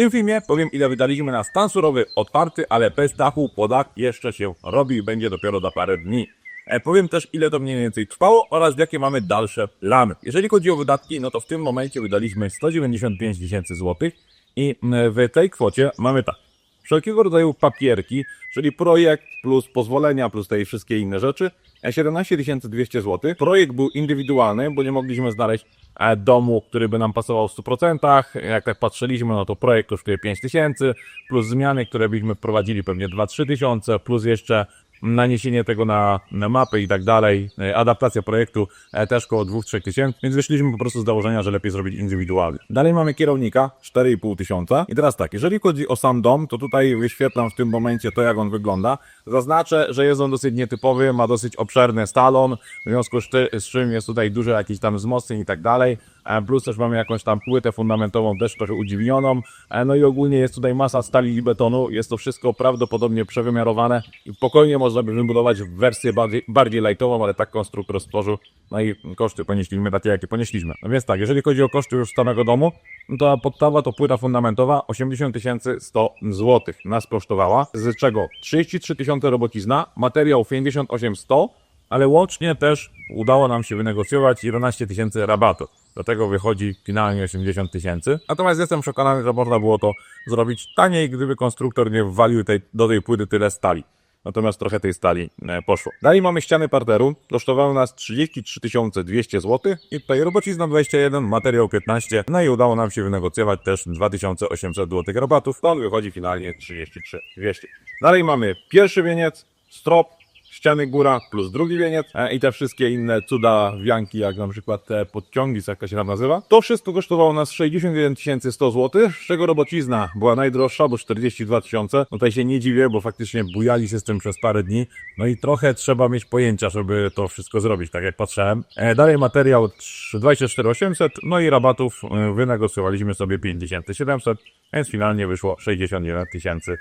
tym filmie powiem ile wydaliśmy na stan surowy otwarty, ale bez dachu, bo dach jeszcze się robi i będzie dopiero za parę dni. E, Powiem też, ile to mniej więcej trwało oraz jakie mamy dalsze plany. Jeżeli chodzi o wydatki, no to w tym momencie wydaliśmy 195 tysięcy złotych i w tej kwocie mamy tak. Wszelkiego rodzaju papierki, czyli projekt plus pozwolenia plus te wszystkie inne rzeczy, 17 200 zł. Projekt był indywidualny, bo nie mogliśmy znaleźć e, domu, który by nam pasował w 100%. Jak tak patrzyliśmy, no to projekt kosztuje 5 tysięcy, plus zmiany, które byśmy wprowadzili pewnie 2-3 tysiące, plus jeszcze naniesienie tego na, na mapy i tak dalej, e, adaptacja projektu e, też koło 2-3 tysięcy, więc wyszliśmy po prostu z założenia, że lepiej zrobić indywidualnie. Dalej mamy kierownika, 4,5 tysiąca. I teraz tak, jeżeli chodzi o sam dom, to tutaj wyświetlam w tym momencie to, jak on wygląda. Zaznaczę, że jest on dosyć nietypowy, ma dosyć obszerny salon, w związku z czym jest tutaj dużo jakichś tam wzmocnień i tak dalej. E, Plus też mamy jakąś tam płytę fundamentową, też trochę udźwignioną. E, No i ogólnie jest tutaj masa stali i betonu. Jest to wszystko prawdopodobnie przewymiarowane i spokojnie można by wybudować wersję bardziej, bardziej lightową, ale tak konstruktor stworzył. No i koszty ponieśliśmy takie, jakie ponieśliśmy. No więc tak, jeżeli chodzi o koszty już samego domu, no to podstawa to płyta fundamentowa 80 100 zł nas kosztowała, z czego 33 tysiące robocizna, materiał 58 100, ale łącznie też udało nam się wynegocjować 11 tysięcy rabatu. Do tego wychodzi finalnie 80 tysięcy. Natomiast jestem przekonany, że można było to zrobić taniej, gdyby konstruktor nie wwalił tej, do tej płyty tyle stali. Natomiast trochę tej stali e, poszło. Dalej mamy ściany parteru. Kosztowały nas 33 200 zł. I tutaj robocizna 21, materiał 15. No i udało nam się wynegocjować też 2800 zł rabatów. Stąd wychodzi finalnie 33 200. Dalej mamy pierwszy wieniec, strop, ściany góra plus drugi wieniec e, i te wszystkie inne cuda wianki, jak na przykład te podciągi, jak to się tam nazywa. To wszystko kosztowało nas 61 100 zł, z czego robocizna była najdroższa, bo 42 tysiące. No tutaj się nie dziwię, bo faktycznie bujali się z tym przez parę dni. No i trochę trzeba mieć pojęcia, żeby to wszystko zrobić, tak jak patrzyłem. E, dalej materiał 24 800, no i rabatów e, wynegocjowaliśmy sobie 5700, więc finalnie wyszło 61 tysięcy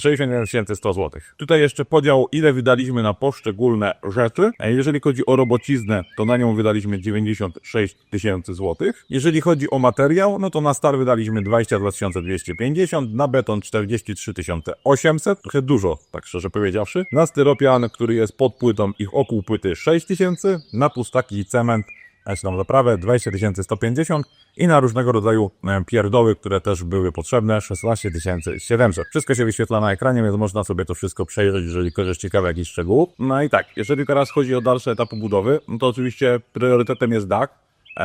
61 100 zł. Tutaj jeszcze podział, ile wydaliśmy na poszczególne rzeczy. Jeżeli chodzi o robociznę, to na nią wydaliśmy 96 tysięcy złotych. Jeżeli chodzi o materiał, no to na star wydaliśmy 22 250, na beton 43 800, trochę dużo, tak szczerze powiedziawszy. Na styropian, który jest pod płytą i wokół płyty 6 tysięcy, na pustaki i cement znaczy tam zaprawę 20 150 i na różnego rodzaju e, pierdoły, które też były potrzebne 16 700. Wszystko się wyświetla na ekranie, więc można sobie to wszystko przejrzeć, jeżeli ktoś jest ciekawy jakichś szczegółów. No i tak, jeżeli teraz chodzi o dalsze etapy budowy, no to oczywiście priorytetem jest dach.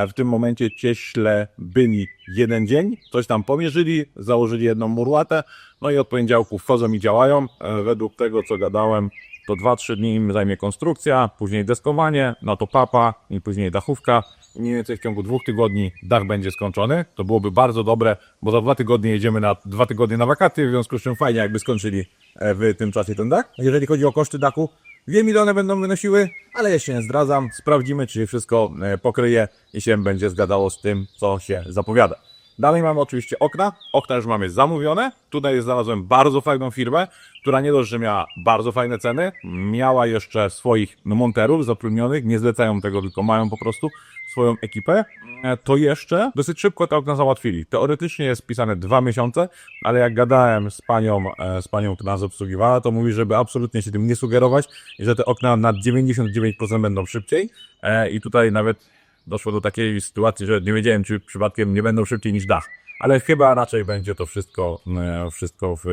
W tym momencie cieśle byli jeden dzień, coś tam pomierzyli, założyli jedną murłatę, no i od poniedziałku wchodzą i działają. E, Według tego, co gadałem, to 2-3 dni im zajmie konstrukcja, później deskowanie, no to papa i później dachówka. Mniej więcej w ciągu dwóch tygodni dach będzie skończony. To byłoby bardzo dobre, bo za dwa tygodnie jedziemy na dwa tygodnie na wakacje, w związku z czym fajnie jakby skończyli e, w tym czasie ten dach. Jeżeli chodzi o koszty dachu, wiem ile one będą wynosiły, ale jeszcze nie zdradzam. Sprawdzimy, czy się wszystko e, pokryje i się będzie zgadzało z tym, co się zapowiada. Dalej mamy oczywiście okna. Okna już mamy zamówione. Tutaj znalazłem bardzo fajną firmę, która nie dość, że miała bardzo fajne ceny, miała jeszcze swoich monterów zatrudnionych, nie zlecają tego, tylko mają po prostu swoją ekipę, E, to jeszcze dosyć szybko te okna załatwili. Teoretycznie jest pisane dwa miesiące, ale jak gadałem z panią, e, z panią, która nas obsługiwała, to mówi, żeby absolutnie się tym nie sugerować i że te okna na 99% będą szybciej. E, I tutaj nawet doszło do takiej sytuacji, że nie wiedziałem, czy przypadkiem nie będą szybciej niż dach. Ale chyba raczej będzie to wszystko, e, wszystko w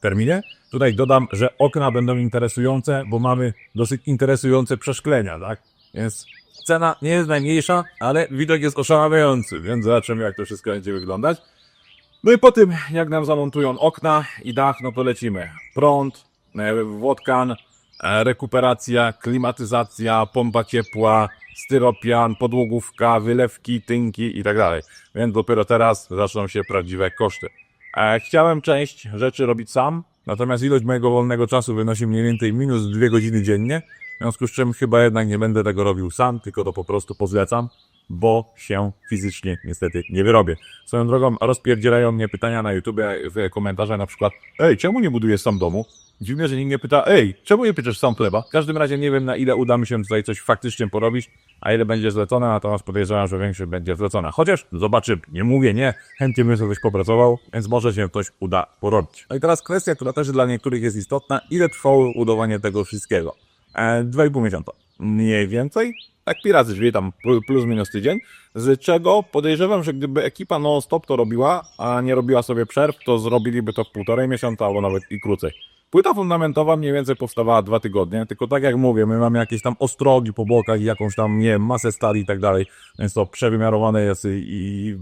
terminie. Tutaj dodam, że okna będą interesujące, bo mamy dosyć interesujące przeszklenia, tak? Więc cena nie jest najmniejsza, ale widok jest oszałamiający, więc zobaczymy, jak to wszystko będzie wyglądać. No i po tym, jak nam zamontują okna i dach, no to lecimy. Prąd, e, wodkan, rekuperacja, klimatyzacja, pompa ciepła, styropian, podłogówka, wylewki, tynki i tak dalej. Więc dopiero teraz zaczną się prawdziwe koszty. E, Chciałem część rzeczy robić sam, natomiast ilość mojego wolnego czasu wynosi mniej więcej minus dwie godziny dziennie, w związku z czym chyba jednak nie będę tego robił sam, tylko to po prostu pozlecam. Bo się fizycznie niestety nie wyrobię. Swoją drogą rozpierdzielają mnie pytania na YouTube w komentarzach na przykład Ej, czemu nie budujesz sam domu? Dziwne, że nikt nie pyta, ej, czemu nie pieczesz sam chleba? W każdym razie nie wiem, na ile uda mi się tutaj coś faktycznie porobić, a ile będzie zlecone, natomiast podejrzewam, że większość będzie zlecona. Chociaż zobaczymy, nie mówię nie, chętnie bym sobie coś popracował, więc może się coś uda porobić. No i teraz kwestia, która też dla niektórych jest istotna, ile trwało budowanie tego wszystkiego? E, 2,5 miesiąca. Mniej więcej? Tak piracy, czyli tam pl- plus minus tydzień, z czego podejrzewam, że gdyby ekipa non-stop to robiła, a nie robiła sobie przerw, to zrobiliby to w półtorej miesiąca albo nawet i krócej. Płyta fundamentowa mniej więcej powstawała dwa tygodnie, tylko tak jak mówię, my mamy jakieś tam ostrogi po bokach i jakąś tam, nie wiem, masę stali i tak dalej, więc to przewymiarowane jest i,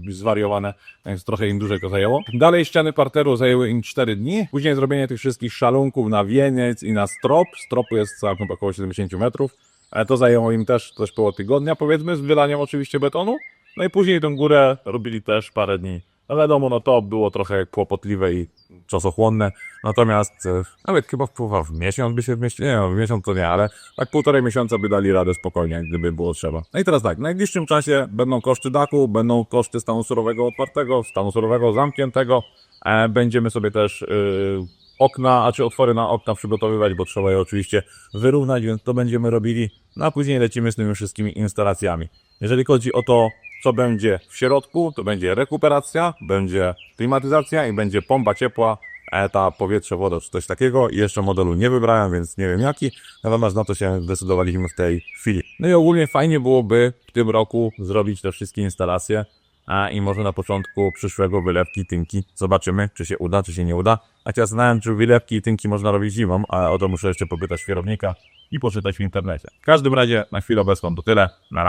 i zwariowane, więc trochę im dłużej to zajęło. Dalej ściany parteru zajęły im 4 dni, później zrobienie tych wszystkich szalunków na wieniec i na strop, stropu jest całkiem około 70 metrów, E, To zajęło im też też pół tygodnia, powiedzmy, z wylaniem oczywiście betonu. No i później tę górę robili też parę dni. No wiadomo, no to było trochę kłopotliwe i czasochłonne. Natomiast e, nawet chyba wpływa w miesiąc by się wmieścił. Nie, no, w miesiąc to nie, ale tak półtorej miesiąca by dali radę spokojnie, gdyby było trzeba. No i teraz tak, w najbliższym czasie będą koszty dachu, będą koszty stanu surowego otwartego, stanu surowego zamkniętego. E, będziemy sobie też yy, okna, a czy otwory na okna przygotowywać, bo trzeba je oczywiście wyrównać, więc to będziemy robili, no a później lecimy z tymi wszystkimi instalacjami. Jeżeli chodzi o to, co będzie w środku, to będzie rekuperacja, będzie klimatyzacja i będzie pompa ciepła, eta, powietrze, woda, czy coś takiego. Jeszcze modelu nie wybrałem, więc nie wiem jaki, natomiast na to się zdecydowaliśmy w tej chwili. No i ogólnie fajnie byłoby w tym roku zrobić te wszystkie instalacje, a i może na początku przyszłego wylewki tynki. Zobaczymy, czy się uda, czy się nie uda. A ja znałem, czy wylewki i tynki można robić zimą, ale o to muszę jeszcze popytać kierownika i poczytać w internecie. W każdym razie na chwilę obecną to tyle. Na.